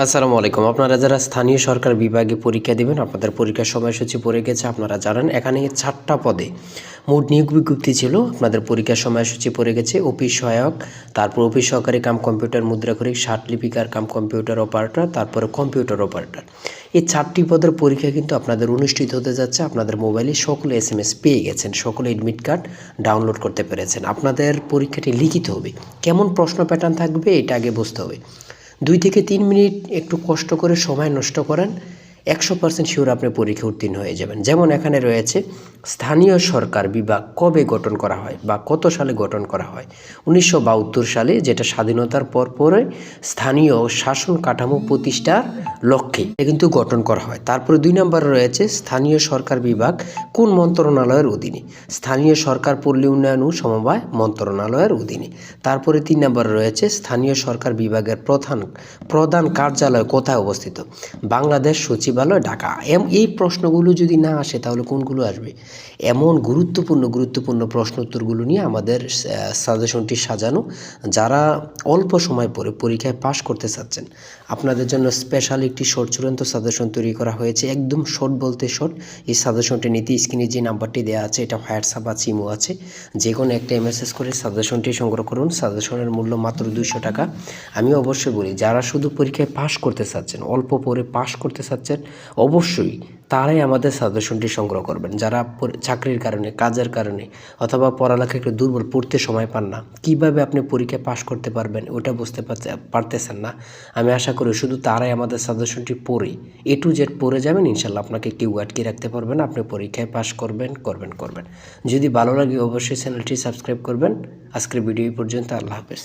আসসালামু আলাইকুম। আপনারা যারা স্থানীয় সরকার বিভাগে পরীক্ষা দিবেন, আপনাদের পরীক্ষার সময়সূচি পড়ে গেছে, আপনারা জানেন এখানে চারটা পদে মোট নিয়োগ বিজ্ঞপ্তি ছিল, আপনাদের পরীক্ষার সময়সূচি পড়ে গেছে, অফিস সহায়ক, তারপর অফিস সহকারী কাম কম্পিউটার মুদ্রাক্ষরিক লিপিকার কাম কম্পিউটার অপারেটর, তারপরে কম্পিউটার অপারেটর। এই চারটি পদের পরীক্ষা কিন্তু আপনাদের অনুষ্ঠিত হতে যাচ্ছে, আপনাদের মোবাইলে সকলে এস এম এস পেয়ে গেছেন, সকলে এডমিট কার্ড ডাউনলোড করতে পেরেছেন। আপনাদের পরীক্ষাটি লিখিত হবে। কেমন প্রশ্ন প্যাটার্ন থাকবে, এটা আগে বুঝতে হবে। দুই থেকে তিন মিনিট একটু কষ্ট করে সময় নষ্ট করেন। একশো পার্সেন্ট শিওর আপনি পরীক্ষা উত্তীর্ণ হয়ে যাবেন। যেমন এখানে রয়েছে, স্থানীয় সরকার বিভাগ কবে গঠন করা হয় বা কত সালে গঠন করা হয়? উনিশশো বাহাত্তর সালে যেটা স্বাধীনতার পর পরে স্থানীয় শাসন কাঠামো প্রতিষ্ঠার লক্ষ্যে কিন্তু গঠন করা হয়। তারপরে দুই নম্বরে রয়েছে, স্থানীয় সরকার বিভাগ কোন মন্ত্রণালয়ের অধীনে? স্থানীয় সরকার পল্লী উন্নয়ন ও সমবায় মন্ত্রণালয়ের অধীনে। তারপরে তিন নম্বরে রয়েছে, স্থানীয় সরকার বিভাগের প্রধান প্রধান কার্যালয় কোথায় অবস্থিত? বাংলাদেশ সচিবালয় ঢাকা। এম, এই প্রশ্নগুলো যদি না আসে, তাহলে কোনগুলো আসবে? এমন গুরুত্বপূর্ণ গুরুত্বপূর্ণ প্রশ্ন উত্তরগুলো নিয়ে আমাদের সাজেশনটি সাজানো, যারা অল্প সময় পরে পরীক্ষায় পাশ করতে চাচ্ছেন। আপনাদের জন্য স্পেশাল একটি শর্ট চূড়ান্ত সাজেশন তৈরি করা হয়েছে, একদম শর্ট বলতে শর্ট এই সাজেশনটি নিতে স্ক্রিনে যে নাম্বারটি দেওয়া আছে, এটা হোয়াটসঅ্যাপ আছে ইমো আছে। যে কোনো একটা এমএসএস করে সাজেশনটি সংগ্রহ করুন। সাজেশনের মূল্য মাত্র দুইশো টাকা। আমি অবশ্যই বলি, যারা শুধু পরীক্ষায় পাশ করতে চাচ্ছেন, অল্প পরে পাশ করতে চাচ্ছেন অবশ্যই তারাই আমাদের সাজেশনটি সংগ্রহ করবেন। যারা চাকরির কারণে, কাজের কারণে অথবা পড়ালেখা একটু দুর্বল, পড়তে সময় পান না, কীভাবে আপনি পরীক্ষায় পাশ করতে পারবেন ওটা বুঝতে পারতেছেন না, আমি আশা করি শুধু তারাই আমাদের সাজেশনটি পড়ে। এ টু জেড পড়ে যাবেন, ইনশাল্লাহ আপনাকে কেউ আটকে রাখতে পারবেন আপনি পরীক্ষায় পাশ করবেন করবেন করবেন। যদি ভালো লাগে অবশ্যই চ্যানেলটি সাবস্ক্রাইব করবেন। আজকের ভিডিও পর্যন্ত, আল্লাহ হাফেজ।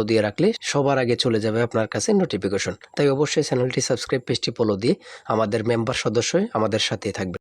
দিয়ে রাখলে সবার আগে চলে যাবে আপনার কাছে নোটিফিকেশন তাই অবশ্যই চ্যানেলটি সাবস্ক্রাইব পেজটি ফলো দিয়ে আমাদের মেম্বার সদস্য আমাদের সাথে থাকবে।